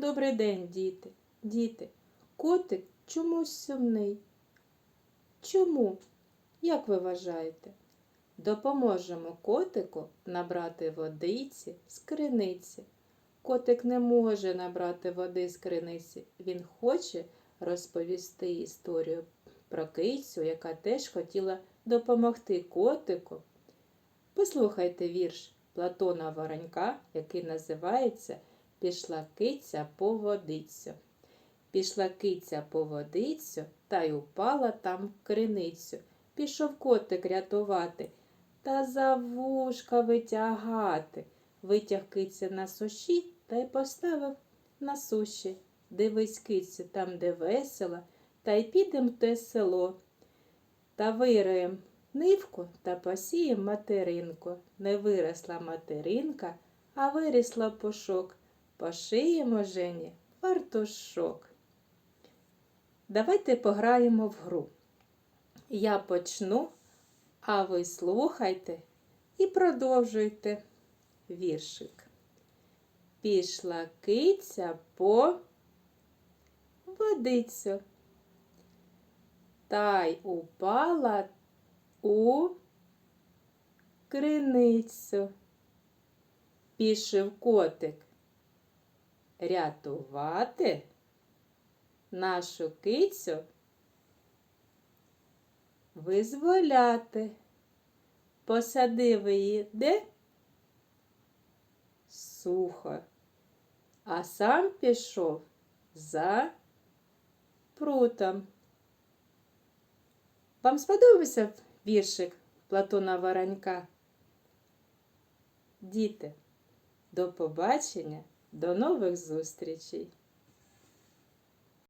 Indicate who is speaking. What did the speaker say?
Speaker 1: Добрий день, діти. Діти, котик чомусь сумний. Чому? Як ви вважаєте? Допоможемо котику набрати водиці з криниці. Котик не може набрати води з криниці. Він хоче розповісти історію про кицю, яка теж хотіла допомогти котику. Послухайте вірш Платона Воронька, який називається Пішла киця по водицю. Пішла киця по водицю та й упала там в криницю. Пішов котик рятувати та за вушка витягати. Витяг киця на суші та й поставив на суші. Дивись, кицю, там, де весело, та й підем в те село. Та вириєм нивку та посієм материнку. Не виросла материнка, а вирісла пушок. Пошиємо жені фартушок. Давайте пограємо в гру. Я почну, а ви слухайте і продовжуйте віршик. Пішла киця по водицю. Та й упала у криницю. Пішив котик рятувати нашу кицю визволяти. Посадив її де? Сухо, а сам пішов за прутом. Вам сподобався віршик Платона Воронька? Діти, до побачення, до нових зустрічей!